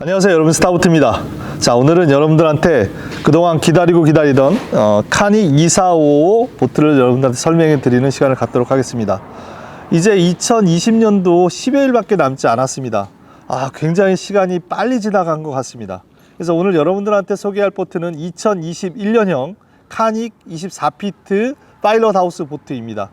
안녕하세요. 여러분 스타부트입니다. 자 오늘은 여러분들한테 그동안 기다리고 기다리던 어, 카니 2455 보트를 여러분들한테 설명해 드리는 시간을 갖도록 하겠습니다. 이제 2020년도 10여일 밖에 남지 않았습니다. 아 굉장히 시간이 빨리 지나간 것 같습니다. 그래서 오늘 여러분들한테 소개할 보트는 2021년형 카닉 24피트 파일럿 하우스 보트입니다.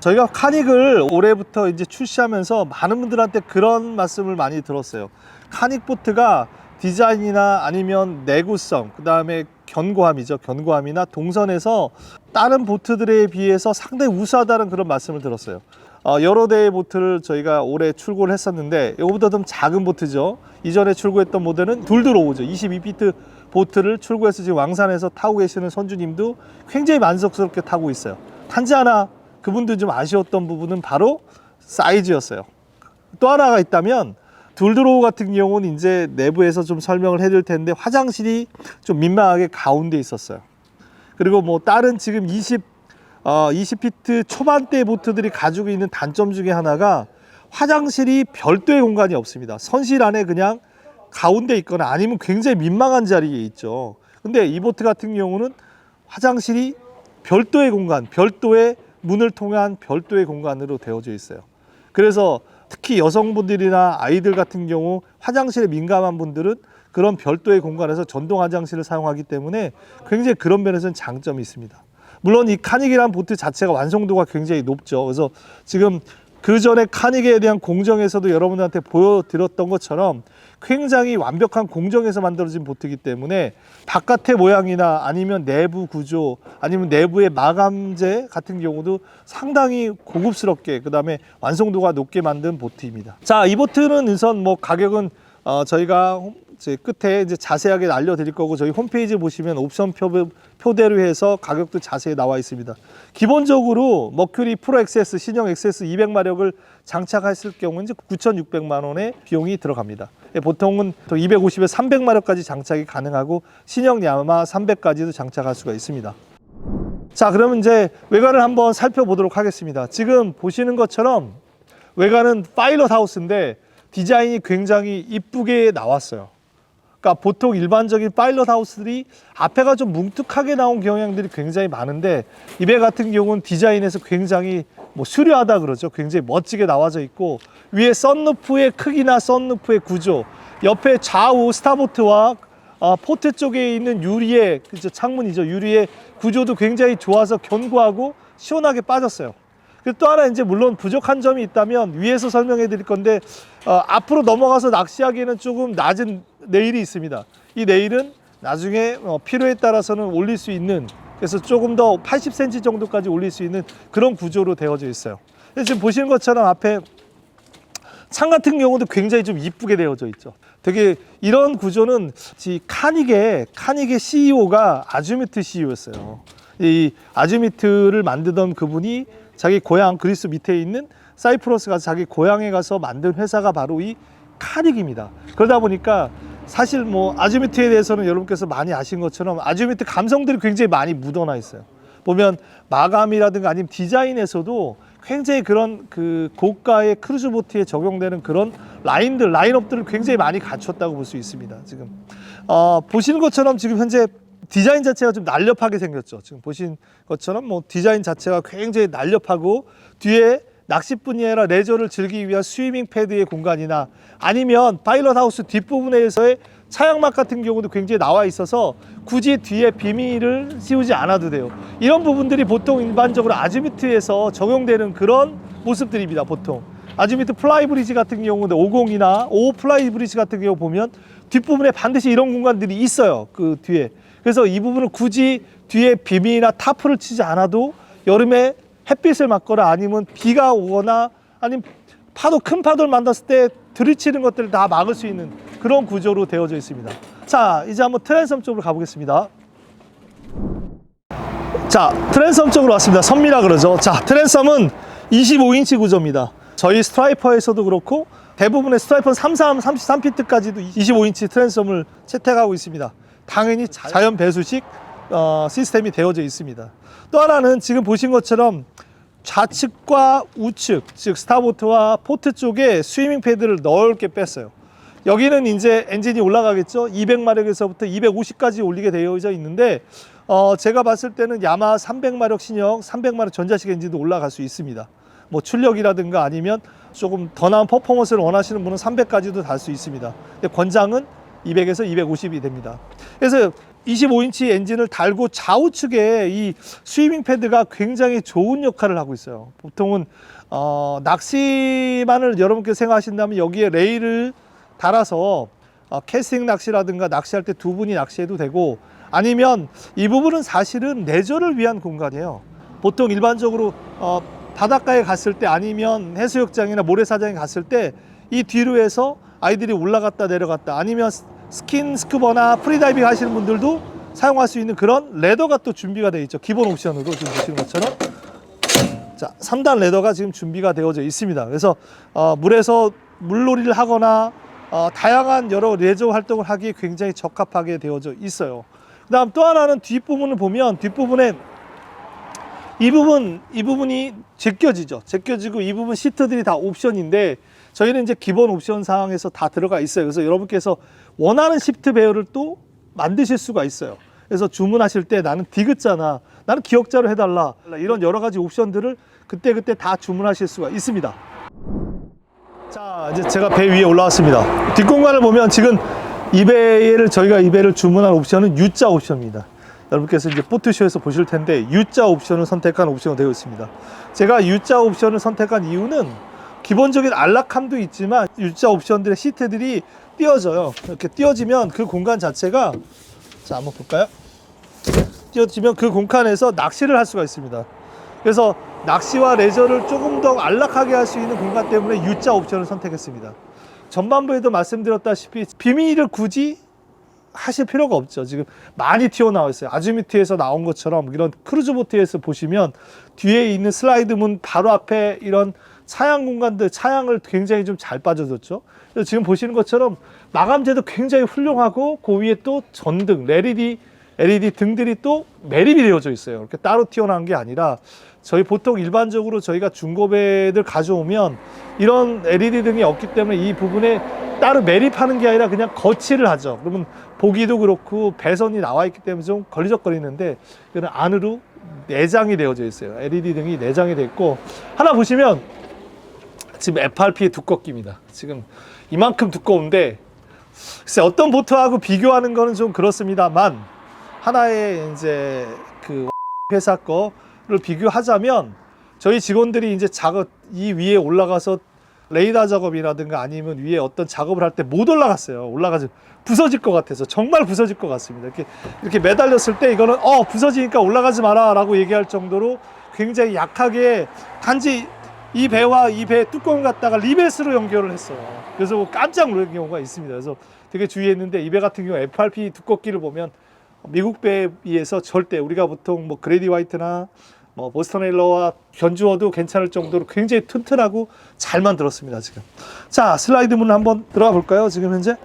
저희가 카닉을 올해부터 이제 출시하면서 많은 분들한테 그런 말씀을 많이 들었어요. 카닉 보트가 디자인이나 아니면 내구성, 그 다음에 견고함이죠. 견고함이나 동선에서 다른 보트들에 비해서 상당히 우수하다는 그런 말씀을 들었어요. 어, 여러 대의 보트를 저희가 올해 출고를 했었는데 이거보다 좀 작은 보트죠. 이전에 출고했던 모델은 둘드로우죠. 22피트 보트를 출고해서 지금 왕산에서 타고 계시는 선주님도 굉장히 만족스럽게 타고 있어요. 단지 하나 그분도 좀 아쉬웠던 부분은 바로 사이즈였어요. 또 하나가 있다면 둘드로우 같은 경우는 이제 내부에서 좀 설명을 해드릴 텐데 화장실이 좀 민망하게 가운데 있었어요. 그리고 뭐 다른 지금 20 어, 20피트 초반대 보트들이 가지고 있는 단점 중에 하나가 화장실이 별도의 공간이 없습니다. 선실 안에 그냥 가운데 있거나 아니면 굉장히 민망한 자리에 있죠. 근데 이 보트 같은 경우는 화장실이 별도의 공간, 별도의 문을 통한 별도의 공간으로 되어져 있어요. 그래서 특히 여성분들이나 아이들 같은 경우 화장실에 민감한 분들은 그런 별도의 공간에서 전동 화장실을 사용하기 때문에 굉장히 그런 면에서는 장점이 있습니다. 물론 이 카닉이라는 보트 자체가 완성도가 굉장히 높죠. 그래서 지금 그 전에 카닉에 대한 공정에서도 여러분들한테 보여드렸던 것처럼 굉장히 완벽한 공정에서 만들어진 보트이기 때문에 바깥의 모양이나 아니면 내부 구조 아니면 내부의 마감재 같은 경우도 상당히 고급스럽게 그 다음에 완성도가 높게 만든 보트입니다. 자, 이 보트는 우선 뭐 가격은 어, 저희가 홈- 이제 끝에 이제 자세하게 알려드릴 거고 저희 홈페이지 보시면 옵션 표, 표대로 해서 가격도 자세히 나와 있습니다. 기본적으로 머큐리 프로 XS 신형 XS 200마력을 장착했을 경우는 이제 9,600만 원의 비용이 들어갑니다. 예, 보통은 또 250에 300마력까지 장착이 가능하고 신형 야마 300까지도 장착할 수가 있습니다. 자, 그러면 이제 외관을 한번 살펴보도록 하겠습니다. 지금 보시는 것처럼 외관은 파일럿 하우스인데 디자인이 굉장히 이쁘게 나왔어요. 그러니까 보통 일반적인 파일럿 하우스들이 앞에가 좀 뭉툭하게 나온 경향들이 굉장히 많은데 이 배 같은 경우는 디자인에서 굉장히 뭐 수려하다 그러죠. 굉장히 멋지게 나와져 있고 위에 썬루프의 크기나 썬루프의 구조, 옆에 좌우 스타보트와 어, 포트 쪽에 있는 유리의 그죠 창문이죠. 유리의 구조도 굉장히 좋아서 견고하고 시원하게 빠졌어요. 그리고 또 하나 이제 물론 부족한 점이 있다면 위에서 설명해 드릴 건데 어, 앞으로 넘어가서 낚시하기에는 조금 낮은 내일이 있습니다. 이 내일은 나중에 어, 필요에 따라서는 올릴 수 있는 그래서 조금 더 80cm 정도까지 올릴 수 있는 그런 구조로 되어져 있어요. 지금 보시는 것처럼 앞에 창 같은 경우도 굉장히 좀 이쁘게 되어져 있죠. 되게 이런 구조는 이 카닉의 카닉의 CEO가 아주미트 CEO였어요. 이 아주미트를 만드던 그분이 자기 고향 그리스 밑에 있는 사이프러스 가서 자기 고향에 가서 만든 회사가 바로 이 카닉입니다. 그러다 보니까 사실 뭐 아주미트에 대해서는 여러분께서 많이 아신 것처럼 아주미트 감성들이 굉장히 많이 묻어나 있어요. 보면 마감이라든가 아니면 디자인에서도 굉장히 그런 그 고가의 크루즈 보트에 적용되는 그런 라인들, 라인업들을 굉장히 많이 갖췄다고 볼 수 있습니다. 지금 어, 보시는 것처럼 지금 현재 디자인 자체가 좀 날렵하게 생겼죠. 지금 보신 것처럼 뭐 디자인 자체가 굉장히 날렵하고 뒤에 낚시뿐이 아니라 레저를 즐기기 위한 스위밍 패드의 공간이나 아니면 파일럿 하우스 뒷부분에서의 차양막 같은 경우도 굉장히 나와 있어서 굳이 뒤에 비밀을 씌우지 않아도 돼요. 이런 부분들이 보통 일반적으로 아즈미트에서 적용되는 그런 모습들입니다. 보통 아즈미트 플라이 브리지 같은 경우는 50이나 5 플라이 브리지 같은 경우 보면 뒷부분에 반드시 이런 공간들이 있어요. 그 뒤에. 그래서 이 부분을 굳이 뒤에 비밀이나 타프를 치지 않아도 여름에 햇빛을 맞거나 아니면 비가 오거나 아니면 파도 큰 파도를 만났을 때 들이치는 것들을 다 막을 수 있는 그런 구조로 되어져 있습니다. 자, 이제 한번 트랜섬 쪽으로 가보겠습니다. 자, 트랜섬 쪽으로 왔습니다. 선미라 그러죠. 자, 트랜섬은 25인치 구조입니다. 저희 스트라이퍼에서도 그렇고 대부분의 스트라이퍼 33, 33피트까지도 25인치 트랜섬을 채택하고 있습니다. 당연히 자연 배수식 어, 시스템이 되어져 있습니다. 또 하나는 지금 보신 것처럼 좌측과 우측, 즉 스타보트와 포트 쪽에 스위밍 패드를 넓게 뺐어요. 여기는 이제 엔진이 올라가겠죠. 200마력에서부터 250까지 올리게 되어져 있는데 어, 제가 봤을 때는 야마 300마력 신형, 300마력 전자식 엔진도 올라갈 수 있습니다. 뭐 출력이라든가 아니면 조금 더 나은 퍼포먼스를 원하시는 분은 300까지도 달 수 있습니다. 근데 권장은 200에서 250이 됩니다. 그래서 25인치 엔진을 달고 좌우측에 이 스위밍 패드가 굉장히 좋은 역할을 하고 있어요. 보통은 어, 낚시만을 여러분께서 생각하신다면 여기에 레일을 달아서 어, 캐스팅 낚시라든가 낚시할 때 두 분이 낚시해도 되고 아니면 이 부분은 사실은 레저를 위한 공간이에요. 보통 일반적으로 어, 바닷가에 갔을 때 아니면 해수욕장이나 모래사장에 갔을 때 이 뒤로 해서 아이들이 올라갔다 내려갔다 아니면 스- 스킨 스쿠버나 프리다이빙 하시는 분들도 사용할 수 있는 그런 레더가 또 준비가 되어 있죠. 기본 옵션으로 지금 보시는 것처럼 자, 3단 레더가 지금 준비가 되어져 있습니다. 그래서 어, 물에서 물놀이를 하거나 어, 다양한 여러 레저 활동을 하기에 굉장히 적합하게 되어져 있어요. 그 다음 또 하나는 뒷부분을 보면 뒷부분에 이 부분 이 부분이 제껴지죠. 제껴지고 이 부분 시트들이 다 옵션인데 저희는 이제 기본 옵션 사항에서 다 들어가 있어요. 그래서 여러분께서 원하는 시프트 배열을 또 만드실 수가 있어요. 그래서 주문하실 때 나는 디귿자나 나는 기억자로 해달라 이런 여러 가지 옵션들을 그때 그때 다 주문하실 수가 있습니다. 자 이제 제가 배 위에 올라왔습니다. 뒷공간을 보면 지금 이 배를 저희가 이 배를 주문한 옵션은 U자 옵션입니다. 여러분께서 이제 포트쇼에서 보실 텐데 U자 옵션을 선택한 옵션으로 되어 있습니다. 제가 U자 옵션을 선택한 이유는 기본적인 안락함도 있지만 U자 옵션들의 시트들이 띄어져요. 이렇게 띄어지면 그 공간 자체가 자 한번 볼까요? 띄어지면 그 공간에서 낚시를 할 수가 있습니다. 그래서 낚시와 레저를 조금 더 안락하게 할 수 있는 공간 때문에 U자 옵션을 선택했습니다. 전반부에도 말씀드렸다시피 비밀을 굳이 하실 필요가 없죠. 지금 많이 튀어나와 있어요. 아즈미트에서 나온 것처럼 이런 크루즈 보트에서 보시면 뒤에 있는 슬라이드 문 바로 앞에 이런 차양 공간들, 차양을 굉장히 좀 잘 빠져줬죠. 그래서 지금 보시는 것처럼 마감재도 굉장히 훌륭하고 그 위에 또 전등, LED, LED 등들이 또 매립이 되어져 있어요. 이렇게 따로 튀어나온 게 아니라 저희 보통 일반적으로 저희가 중고배들 가져오면 이런 LED 등이 없기 때문에 이 부분에 따로 매립하는 게 아니라 그냥 거치를 하죠. 그러면 보기도 그렇고 배선이 나와 있기 때문에 좀 걸리적거리는데 이거는 안으로 내장이 되어져 있어요. LED 등이 내장이 돼 있고 하나 보시면 지금 FRP의 두껍기입니다. 지금 이만큼 두꺼운데 글쎄 어떤 보트하고 비교하는 거는 좀 그렇습니다만 하나의 이제 그 회사 거를 비교하자면 저희 직원들이 이제 작업 이 위에 올라가서 레이더 작업이라든가 아니면 위에 어떤 작업을 할 때 못 올라갔어요. 올라가지 부서질 것 같아서 정말 부서질 것 같습니다. 이렇게 이렇게 매달렸을 때 이거는 어 부서지니까 올라가지 마라라고 얘기할 정도로 굉장히 약하게 단지 이 배와 이 배 뚜껑을 갖다가 리베스로 연결을 했어요. 그래서 뭐 깜짝 놀란 경우가 있습니다. 그래서 되게 주의했는데 이 배 같은 경우 FRP 두껍기를 보면 미국 배에 비해서 절대 우리가 보통 뭐 그레디 화이트나 뭐 보스턴 에일러와 견주어도 괜찮을 정도로 굉장히 튼튼하고 잘 만들었습니다 지금. 자 슬라이드 문 한번 들어가 볼까요? 지금 현재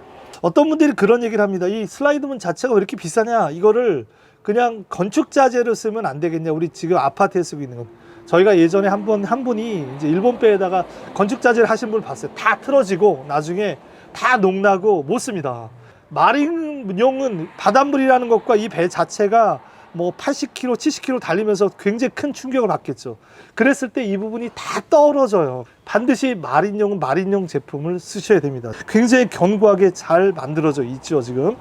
어떤 분들이 그런 얘기를 합니다. 이 슬라이드 문 자체가 왜 이렇게 비싸냐? 이거를 그냥 건축 자재로 쓰면 안 되겠냐? 우리 지금 아파트에 쓰고 있는 건. 저희가 예전에 한 번 한 분이 이제 일본 배에다가 건축 자재를 하신 분을 봤어요. 다 틀어지고 나중에 다 녹나고 못 씁니다. 마린용은 바닷물이라는 것과 이 배 자체가 뭐 80km, 70km 달리면서 굉장히 큰 충격을 받겠죠. 그랬을 때 이 부분이 다 떨어져요. 반드시 마린용은 마린용 제품을 쓰셔야 됩니다. 굉장히 견고하게 잘 만들어져 있죠, 지금.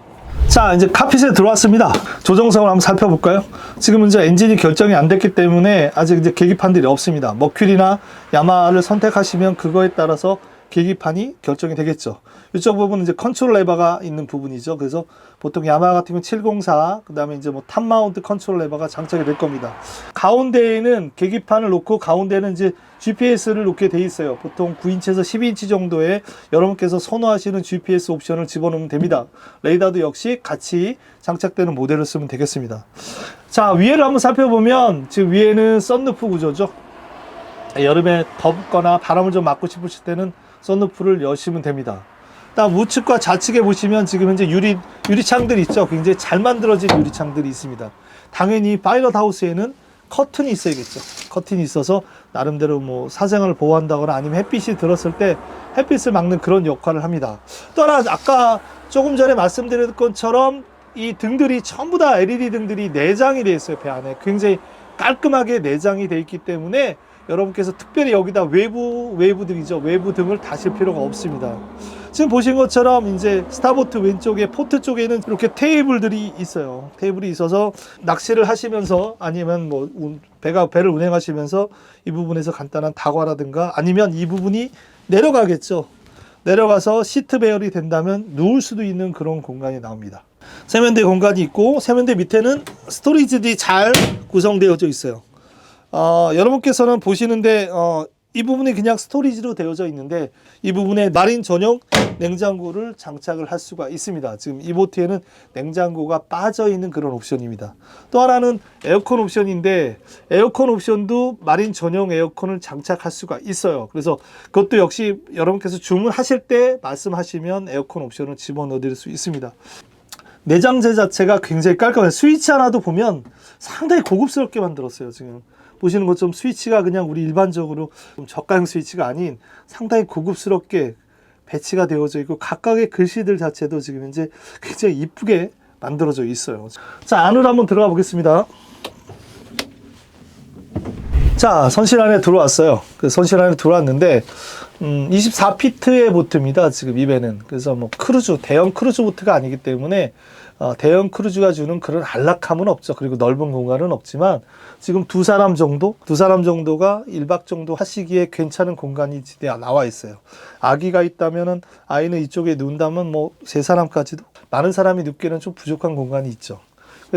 자, 이제 카핏에 들어왔습니다. 조정성을 한번 살펴볼까요? 지금 이제 엔진이 결정이 안 됐기 때문에 아직 이제 계기판들이 없습니다. 머큐리나 야마를 선택하시면 그거에 따라서 계기판이 결정이 되겠죠. 이쪽 부분은 이제 컨트롤 레버가 있는 부분이죠. 그래서 보통 야마 같은 경우 704, 그 다음에 이제 뭐 탑 마운트 컨트롤 레버가 장착이 될 겁니다. 가운데에는 계기판을 놓고 가운데는 이제 GPS를 놓게 돼 있어요. 보통 9인치에서 12인치 정도의 여러분께서 선호하시는 GPS 옵션을 집어넣으면 됩니다. 레이더도 역시 같이 장착되는 모델을 쓰면 되겠습니다. 자, 위에를 한번 살펴보면 지금 위에는 썬루프 구조죠. 여름에 덥거나 바람을 좀 맞고 싶으실 때는 썬루프를 여시면 됩니다. 다음 우측과 좌측에 보시면 지금 현재 유리 유리창들이 있죠. 굉장히 잘 만들어진 유리창들이 있습니다. 당연히 파일럿 하우스에는 커튼이 있어야겠죠. 커튼이 있어서 나름대로 뭐 사생활을 보호한다거나 아니면 햇빛이 들었을 때 햇빛을 막는 그런 역할을 합니다. 또 하나 아까 조금 전에 말씀드린 것처럼 이 등들이 전부 다 LED 등들이 내장이 되어 있어요 배 안에 굉장히 깔끔하게 내장이 되어 있기 때문에 여러분께서 특별히 여기다 외부 외부 등이죠 외부 등을 다실 필요가 없습니다. 지금 보신 것처럼 이제 스타보트 왼쪽에 포트 쪽에는 이렇게 테이블들이 있어요. 테이블이 있어서 낚시를 하시면서 아니면 뭐 운- 배가 배를 운행하시면서 이 부분에서 간단한 다과라든가 아니면 이 부분이 내려가겠죠. 내려가서 시트 배열이 된다면 누울 수도 있는 그런 공간이 나옵니다. 세면대 공간이 있고 세면대 밑에는 스토리지들이 잘 구성되어져 있어요. 어, 여러분께서는 보시는데 어, 이 부분이 그냥 스토리지로 되어져 있는데 이 부분에 마린 전용 냉장고를 장착을 할 수가 있습니다. 지금 이 보트에는 냉장고가 빠져 있는 그런 옵션입니다. 또 하나는 에어컨 옵션인데 에어컨 옵션도 마린 전용 에어컨을 장착할 수가 있어요. 그래서 그것도 역시 여러분께서 주문하실 때 말씀하시면 에어컨 옵션을 집어넣어 드릴 수 있습니다. 내장재 자체가 굉장히 깔끔해요. 스위치 하나도 보면 상당히 고급스럽게 만들었어요. 지금 보시는 것처럼 스위치가 그냥 우리 일반적으로 좀 저가형 스위치가 아닌 상당히 고급스럽게 배치가 되어져 있고 각각의 글씨들 자체도 지금 현재 굉장히 이쁘게 만들어져 있어요. 자 안으로 한번 들어가 보겠습니다. 자, 선실 안에 들어왔어요. 그 선실 안에 들어왔는데, 음, 24피트의 보트입니다. 지금 이 배는. 그래서 뭐 크루즈, 대형 크루즈 보트가 아니기 때문에, 어, 대형 크루즈가 주는 그런 안락함은 없죠. 그리고 넓은 공간은 없지만, 지금 두 사람 정도, 두 사람 정도가 1박 정도 하시기에 괜찮은 공간이 나와 있어요. 아기가 있다면은, 아이는 이쪽에 누운다면 뭐, 세 사람까지도, 많은 사람이 눕기에는 좀 부족한 공간이 있죠.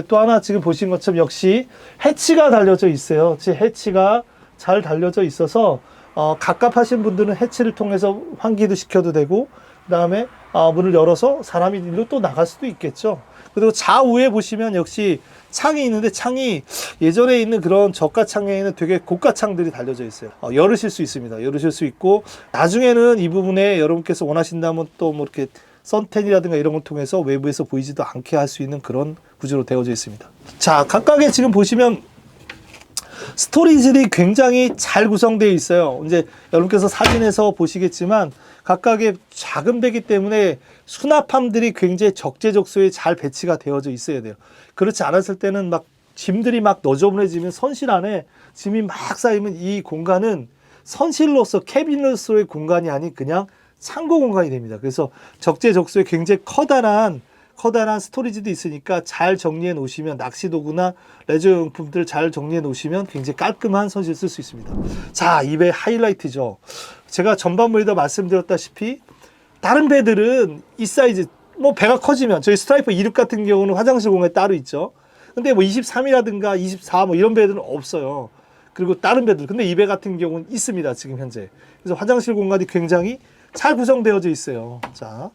또 하나 지금 보신 것처럼 역시 해치가 달려져 있어요. 지 해치가 잘 달려져 있어서 어, 갑갑하신 분들은 해치를 통해서 환기도 시켜도 되고 그다음에 어, 문을 열어서 사람이 일로 또 나갈 수도 있겠죠. 그리고 좌우에 보시면 역시 창이 있는데 창이 예전에 있는 그런 저가 창에는 되게 고가 창들이 달려져 있어요. 어, 열으실 수 있습니다. 열으실 수 있고 나중에는 이 부분에 여러분께서 원하신다면 또 뭐 이렇게 선텐이라든가 이런 걸 통해서 외부에서 보이지도 않게 할 수 있는 그런 구조로 되어져 있습니다. 자, 각각의 지금 보시면 스토리지들이 굉장히 잘 구성되어 있어요. 이제 여러분께서 사진에서 보시겠지만 각각의 작은 배기 때문에 수납함들이 굉장히 적재적소에 잘 배치가 되어져 있어야 돼요. 그렇지 않았을 때는 막 짐들이 막 너저분해지면 선실 안에 짐이 막 쌓이면 이 공간은 선실로서 캐빈으로서의 공간이 아닌 그냥 창고 공간이 됩니다. 그래서 적재적소에 굉장히 커다란 커다란 스토리지도 있으니까 잘 정리해 놓으시면 낚시 도구나 레저 용품들 잘 정리해 놓으시면 굉장히 깔끔한 선실 쓸 수 있습니다. 자, 이 배 하이라이트죠. 제가 전반부에도 말씀드렸다시피 다른 배들은 이 사이즈 뭐 배가 커지면 저희 스트라이퍼 26 같은 경우는 화장실 공간이 따로 있죠. 근데 뭐 23이라든가 24 뭐 이런 배들은 없어요. 그리고 다른 배들 근데 이 배 같은 경우는 있습니다. 지금 현재. 그래서 화장실 공간이 굉장히 잘 구성되어져 있어요. 자,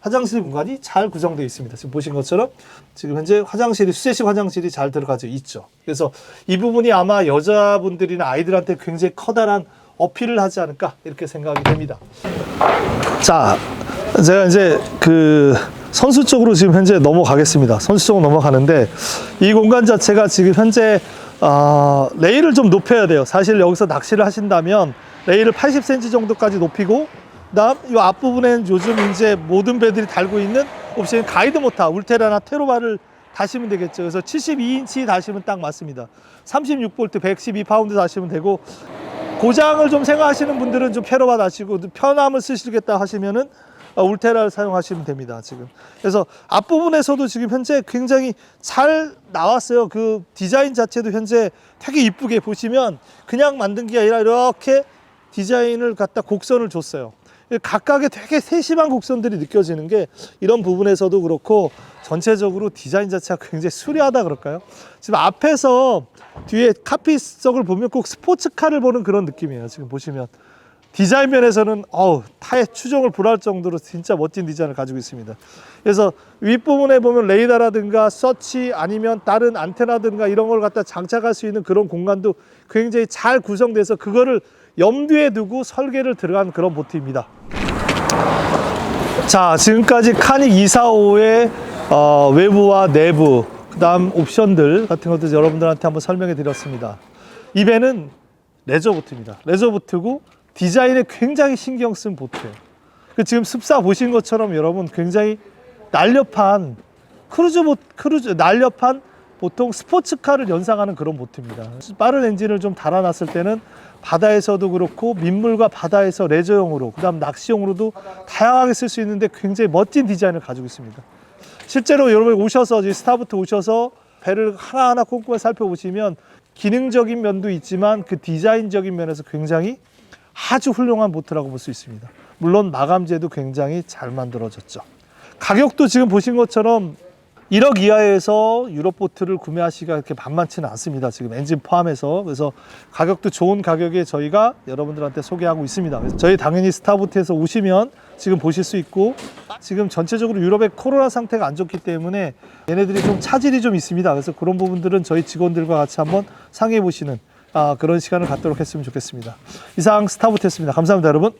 화장실 공간이 잘 구성되어 있습니다. 지금 보신 것처럼 지금 현재 화장실이 수제식 화장실이 잘 들어가져 있죠. 그래서 이 부분이 아마 여자분들이나 아이들한테 굉장히 커다란 어필을 하지 않을까 이렇게 생각이 됩니다. 자, 제가 이제 그 선수 쪽으로 지금 현재 넘어가겠습니다. 선수 쪽으로 넘어가는데 이 공간 자체가 지금 현재 아, 레일을 좀 높여야 돼요. 사실 여기서 낚시를 하신다면 레일을 80cm 정도까지 높이고 그 다음 이 앞부분에는 요즘 이제 모든 배들이 달고 있는 옵션 가이드 모타 울테라나 테로바를 다시면 되겠죠. 그래서 72인치 다시면 딱 맞습니다. 36V 112파운드 다시면 되고 고장을 좀 생각하시는 분들은 좀 페로바 다시고 편함을 쓰시겠다 하시면은 어, 울테라를 사용하시면 됩니다. 지금 그래서 앞부분에서도 지금 현재 굉장히 잘 나왔어요. 그 디자인 자체도 현재 되게 이쁘게 보시면 그냥 만든 게 아니라 이렇게 디자인을 갖다 곡선을 줬어요. 각각의 되게 세심한 곡선들이 느껴지는 게 이런 부분에서도 그렇고 전체적으로 디자인 자체가 굉장히 수려하다 그럴까요? 지금 앞에서 뒤에 카피석을 보면 꼭 스포츠카를 보는 그런 느낌이에요. 지금 보시면 디자인 면에서는 어우 타의 추종을 불할 정도로 진짜 멋진 디자인을 가지고 있습니다. 그래서 윗부분에 보면 레이더라든가 서치 아니면 다른 안테나든가 이런 걸 갖다 장착할 수 있는 그런 공간도 굉장히 잘 구성돼서 그거를 염두에 두고 설계를 들어간 그런 보트입니다. 자, 지금까지 카닉 245의 어, 외부와 내부, 그 다음 옵션들 같은 것들 여러분들한테 한번 설명해 드렸습니다. 이 배는 레저 보트입니다. 레저 보트고 디자인에 굉장히 신경 쓴 보트예요. 그 지금 습사 보신 것처럼 여러분 굉장히 날렵한 크루즈 보 크루즈 날렵한 보통 스포츠카를 연상하는 그런 보트입니다. 빠른 엔진을 좀 달아놨을 때는 바다에서도 그렇고 민물과 바다에서 레저용으로 그다음 낚시용으로도 다양하게 쓸 수 있는데 굉장히 멋진 디자인을 가지고 있습니다. 실제로 여러분 오셔서 이제 스타부터 오셔서 배를 하나하나 꼼꼼히 살펴보시면 기능적인 면도 있지만 그 디자인적인 면에서 굉장히 아주 훌륭한 보트라고 볼 수 있습니다. 물론 마감재도 굉장히 잘 만들어졌죠. 가격도 지금 보신 것처럼 1억 이하에서 유럽 보트를 구매하시기가 그렇게 만만치는 않습니다. 지금 엔진 포함해서. 그래서 가격도 좋은 가격에 저희가 여러분들한테 소개하고 있습니다. 그래서 저희 당연히 스타보트에서 오시면 지금 보실 수 있고 지금 전체적으로 유럽의 코로나 상태가 안 좋기 때문에 얘네들이 좀 차질이 좀 있습니다. 그래서 그런 부분들은 저희 직원들과 같이 한번 상의해 보시는 아, 그런 시간을 갖도록 했으면 좋겠습니다. 이상 스타보트였습니다. 감사합니다, 여러분.